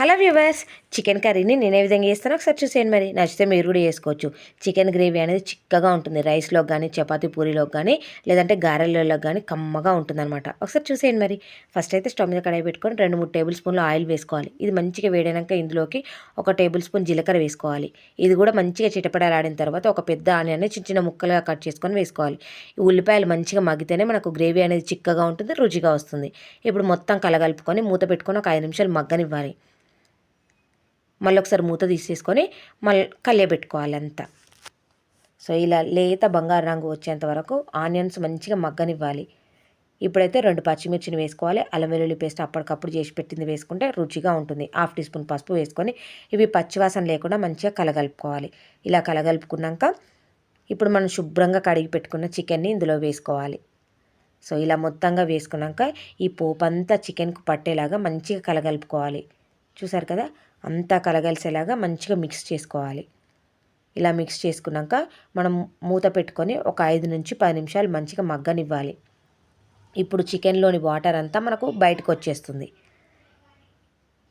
Hello viewers chicken కర్రీని నేను ఏ విధంగా చేస్తానో. ఒకసారి చూసేయండి మరి. నచ్చితే మీరు కూడా చేసుకోవచ్చు. చికెన్ గ్రేవీ అనేది చిక్కగా ఉంటుంది. రైస్లో కానీ చపాతి పూరీలోకి కానీ లేదంటే గారెలలో కానీ కమ్మగా ఉంటుంది అనమాట ఒకసారి చూసేయండి మరి. ఫస్ట్ అయితే స్టవ్ మీద కడాయి పెట్టుకొని రెండు మూడు టేబుల్ స్పూన్లు ఆయిల్ వేసుకోవాలి. ఇది మంచిగా వేడైనాక ఇందులోకి ఒక టేబుల్ స్పూన్ జీలకర్ర వేసుకోవాలి. ఇది కూడా మంచిగా చిటపడలాడిన తర్వాత ఒక పెద్ద ఆనియన్ని చిన్న చిన్న ముక్కలుగా కట్ చేసుకొని వేసుకోవాలి. ఈ ఉల్లిపాయలు మంచిగా మగ్గితేనే మనకు గ్రేవీ అనేది చిక్కగా ఉంటుంది రుచిగా వస్తుంది. ఇప్పుడు మొత్తం కలగలుపుకొని మూత పెట్టుకొని ఒక ఐదు నిమిషాలు మగ్గనివ్వాలి. మళ్ళీ ఒకసారి మూత తీసేసుకొని మళ్ళీ కలియబెట్టుకోవాలి అంతా. సో ఇలా లేత బంగారు రంగు వచ్చేంత వరకు ఆనియన్స్ మంచిగా మగ్గనివ్వాలి. ఇప్పుడైతే రెండు పచ్చిమిర్చిని వేసుకోవాలి. అల్లం వెల్లుల్లి పేస్ట్ అప్పటికప్పుడు చేసి పెట్టింది వేసుకుంటే రుచిగా ఉంటుంది. హాఫ్ టీ స్పూన్ పసుపు వేసుకొని ఇవి పచ్చివాసన లేకుండా మంచిగా కలగలుపుకోవాలి. ఇలా కలగలుపుకున్నాక ఇప్పుడు మనం శుభ్రంగా కడిగి పెట్టుకున్న చికెన్ని ఇందులో వేసుకోవాలి. సో ఇలా మొత్తంగా వేసుకున్నాక ఈ పోపు అంతా చికెన్కు పట్టేలాగా మంచిగా కలగలుపుకోవాలి. చూసారు కదా? అంతా కలగలిసేలాగా మంచిగా మిక్స్ చేసుకోవాలి. ఇలా మిక్స్ చేసుకున్నాక మనం మూత పెట్టుకొని ఒక ఐదు నుంచి పది నిమిషాలు మంచిగా మగ్గనివ్వాలి. ఇప్పుడు చికెన్లోని వాటర్ అంతా మనకు బయటకు వచ్చేస్తుంది.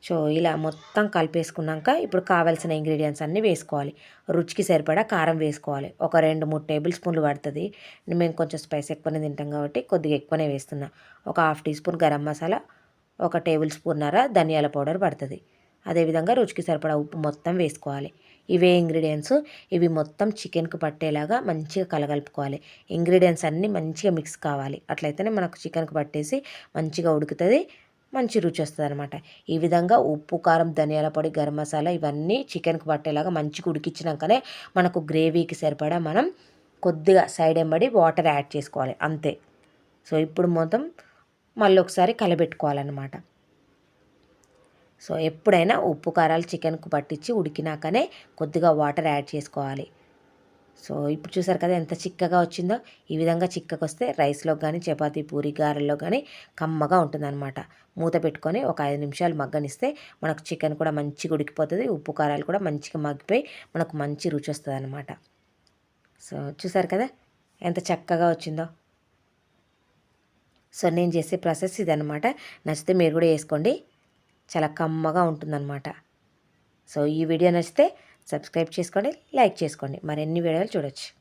సో ఇలా మొత్తం కలిపేసుకున్నాక ఇప్పుడు కావాల్సిన ఇంగ్రీడియంట్స్ అన్నీ వేసుకోవాలి. రుచికి సరిపడా కారం వేసుకోవాలి. ఒక రెండు మూడు టేబుల్ స్పూన్లు పడుతుంది. మేము కొంచెం స్పైస్ ఎక్కువనే తింటాం కాబట్టి కొద్దిగా ఎక్కువనే వేస్తున్నా. ఒక half teaspoon garam masala ఒక టేబుల్ స్పూన్నర ధనియాల పౌడర్ పడుతుంది. అదేవిధంగా రుచికి సరిపడా ఉప్పు మొత్తం వేసుకోవాలి. ఇవే ఇంగ్రీడియంట్స్ ఇవి మొత్తం చికెన్కి పట్టేలాగా మంచిగా కలగలుపుకోవాలి. ఇంగ్రీడియంట్స్ అన్నీ మంచిగా మిక్స్ కావాలి. అట్లయితేనే మనకు చికెన్కి పట్టేసి మంచిగా ఉడుకుతుంది మంచి రుచి వస్తుంది అనమాట ఈ విధంగా ఉప్పు కారం ధనియాల పొడి గరం మసాలా ఇవన్నీ చికెన్కి పట్టేలాగా మంచిగా ఉడికించినాకనే మనకు గ్రేవీకి సరిపడా మనం కొద్దిగా సైడ్ ఎంబడి వాటర్ యాడ్ చేసుకోవాలి. అంతే. సో ఇప్పుడు మొత్తం మళ్ళీ ఒకసారి కలబెట్టుకోవాలన్నమాట. సో ఎప్పుడైనా ఉప్పు కారాలు చికెన్కు పట్టించి ఉడికినాకనే కొద్దిగా వాటర్ యాడ్ చేసుకోవాలి. సో ఇప్పుడు చూసారు కదా ఎంత చిక్కగా వచ్చిందో? ఈ విధంగా చిక్కగా వస్తే రైస్లో కానీ చపాతీ పూరి గారెల్లో కానీ కమ్మగా ఉంటుందన్నమాట. మూత పెట్టుకొని ఒక ఐదు నిమిషాలు మగ్గనిస్తే మనకు చికెన్ కూడా మంచిగా ఉడికిపోతుంది ఉప్పు కారాలు కూడా మంచిగా మగ్గిపోయి మనకు మంచి రుచి వస్తుంది అనమాట సో చూసారు కదా ఎంత చక్కగా వచ్చిందో? సో నేను చేసే ప్రాసెస్ ఇదనమాట నచ్చితే మీరు కూడా వేసుకోండి. చాలా కమ్మగా ఉంటుందన్నమాట. సో ఈ వీడియో నచ్చితే సబ్స్క్రైబ్ చేసుకోండి లైక్ చేసుకోండి. మరిన్ని వీడియోలు చూడొచ్చు.